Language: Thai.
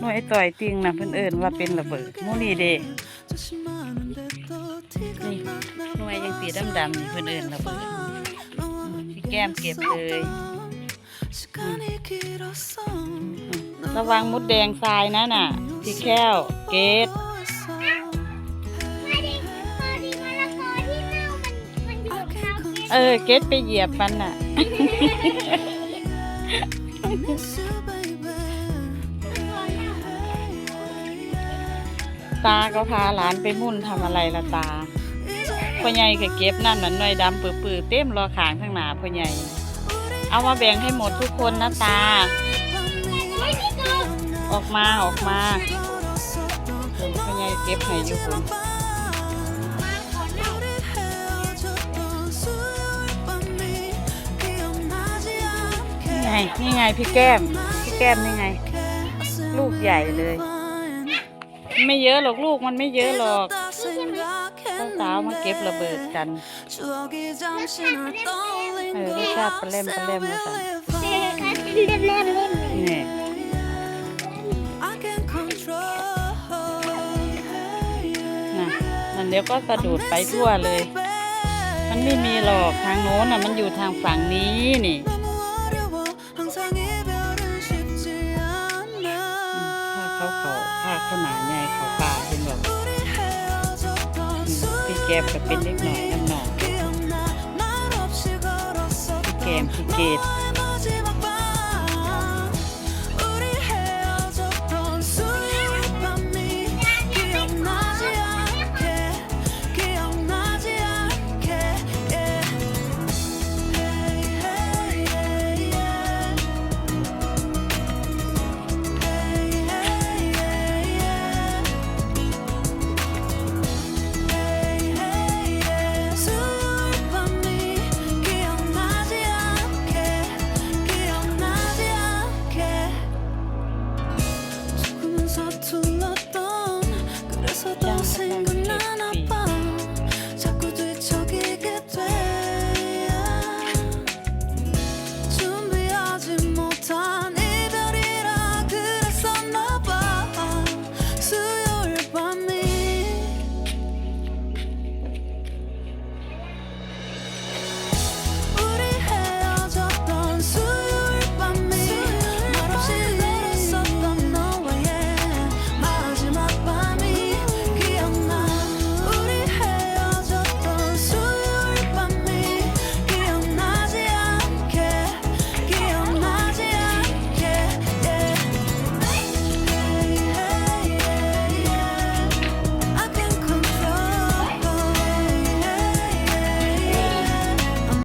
หน่วยต่อยติงนะเพิ่นเอิ้นว่าเป็นระเบิดหมู่นี่เด้นี่หน่วยยังสีดำๆนี่เพิ่นเอิ้นระเบิดอืมพี่แก้มเก็บเลยระวังมดแดงทรายนะน่ะพี่แก้วเกตไม่ได้พอดีมะละกอที่เน่ามันมันอยู่กับข้าวเกเออ เกตไปเหยียบมันน่ะ ตาก็พาหลานไปมุ่นทำอะไรละตาพ่อใหญ่ก็เก็บนั่นน่ะหน่อยดำปื้อๆเต็มรอขางข้างหน้าพ่อใหญ่ เอามาแบ่งให้หมดทุกคนนะตา ออกมาออกมาพ่อใหญ่เก็บให้อยู่คุณนี่ไงนี่ไงพี่แก้ม พี่แก้มนี่ไง ลูกใหญ่เลย ไม่เยอะหรอกลูกมันไม่เยอะหรอกสาวมาเก็บระเบิดกันเออรสชาติปลาเล่มปลาเล่มมาสั่นเด็กกันเล่นเล่นเล่นนี่นะมันเดี๋ยวก็สะดุดไปทั่วเลย มันไม่มีหรอกทางโน้นน่ะมันอยู่ทางฝั่งนี้นี่าถ้าเขนาดใหญ่เขาป่าเห็นบอกพี่แก้มก็เป็นเล็กหน่อยน้ำหนองพี่แก้มพี่เกด